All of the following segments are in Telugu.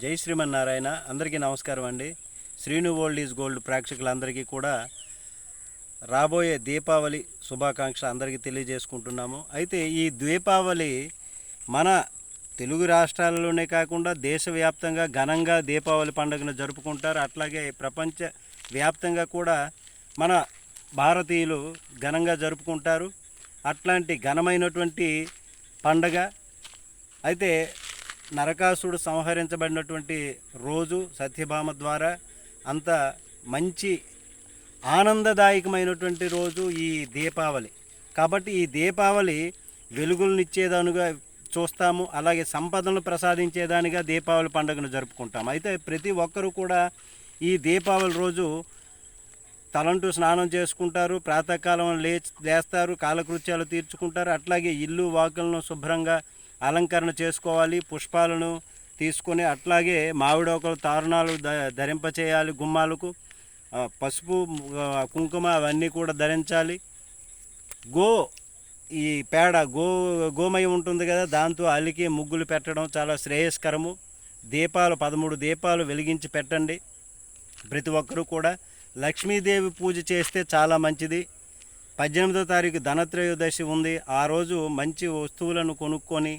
జై శ్రీమన్నారాయణ అందరికీ నమస్కారం అండి. శ్రీను ఓల్డ్ ఈజ్ గోల్డ్ ప్రేక్షకులందరికీ కూడా రాబోయే దీపావళి శుభాకాంక్షలు అందరికీ తెలియజేసుకుంటున్నాము. అయితే ఈ దీపావళి మన తెలుగు రాష్ట్రాలలోనే కాకుండా దేశవ్యాప్తంగా ఘనంగా దీపావళి పండుగను జరుపుకుంటారు. అట్లాగే ప్రపంచ వ్యాప్తంగా కూడా మన భారతీయులు ఘనంగా జరుపుకుంటారు. అట్లాంటి ఘనమైనటువంటి పండగ. అయితే నరకాసుడు సంహరించబడినటువంటి రోజు సత్యభామ ద్వారా అంత మంచి ఆనందదాయకమైనటువంటి రోజు ఈ దీపావళి. కాబట్టి ఈ దీపావళి వెలుగులనిచ్చేదానుగా చూస్తాము అలాగే సంపదను ప్రసాదించేదానిగా దీపావళి పండుగను జరుపుకుంటాం. అయితే ప్రతి ఒక్కరూ కూడా ఈ దీపావళి రోజు తలంటూ స్నానం చేసుకుంటారు ప్రాతకాలం లే లేస్తారు కాలకృత్యాలు తీర్చుకుంటారు అట్లాగే ఇల్లు వాకులను శుభ్రంగా అలంకరణ చేసుకోవాలి పుష్పాలను తీసుకొని అట్లాగే మామిడోకలు తారుణాలు ద ధరింపచేయాలి గుమ్మాలకు. పసుపు కుంకుమ అవన్నీ కూడా ధరించాలి. గో ఈ పేడ గో గోమయం ఉంటుంది కదా దాంతో అలికి ముగ్గులు పెట్టడం చాలా శ్రేయస్కరము. దీపాలు పదమూడు దీపాలు వెలిగించి పెట్టండి. ప్రతి ఒక్కరూ కూడా లక్ష్మీదేవి పూజ చేస్తే చాలా మంచిది. పద్దెనిమిదో తారీఖు ధనత్రయోదశి ఉంది. ఆ రోజు మంచి వస్తువులను కొనుక్కొని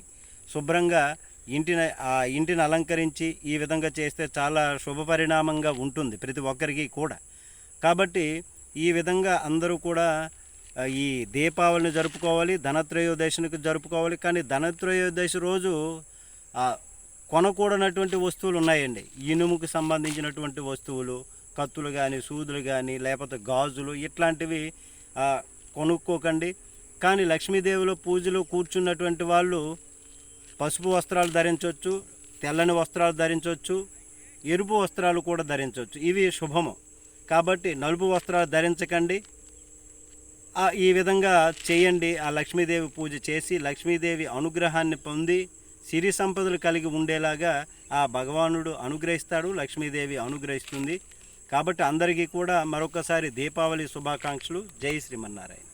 శుభ్రంగా ఇంటిని ఆ ఇంటిని అలంకరించి ఈ విధంగా చేస్తే చాలా శుభ పరిణామంగా ఉంటుంది ప్రతి ఒక్కరికి కూడా. కాబట్టి ఈ విధంగా అందరూ కూడా ఈ దీపావళిని జరుపుకోవాలి ధనత్రయోదశినికి జరుపుకోవాలి. కానీ ధనత్రయోదశి రోజు కొనకూడనటువంటి వస్తువులు ఉన్నాయండి. ఇనుముకు సంబంధించినటువంటి వస్తువులు కత్తులు కానీ సూదులు కానీ లేకపోతే గాజులు ఇట్లాంటివి కొనుక్కోకండి. కానీ లక్ష్మీదేవిలో పూజలో కూర్చున్నటువంటి వాళ్ళు పసుపు వస్త్రాలు ధరించవచ్చు తెల్లని వస్త్రాలు ధరించవచ్చు ఎరుపు వస్త్రాలు కూడా ధరించవచ్చు. ఇవి శుభము. కాబట్టి నలుపు వస్త్రాలు ధరించకండి. ఈ విధంగా చేయండి. ఆ లక్ష్మీదేవి పూజ చేసి లక్ష్మీదేవి అనుగ్రహాన్ని పొంది సిరి సంపదలు కలిగి ఉండేలాగా ఆ భగవానుడు అనుగ్రహిస్తాడు లక్ష్మీదేవి అనుగ్రహిస్తుంది. కాబట్టి అందరికీ కూడా మరొకసారి దీపావళి శుభాకాంక్షలు. జై శ్రీమన్నారాయణ.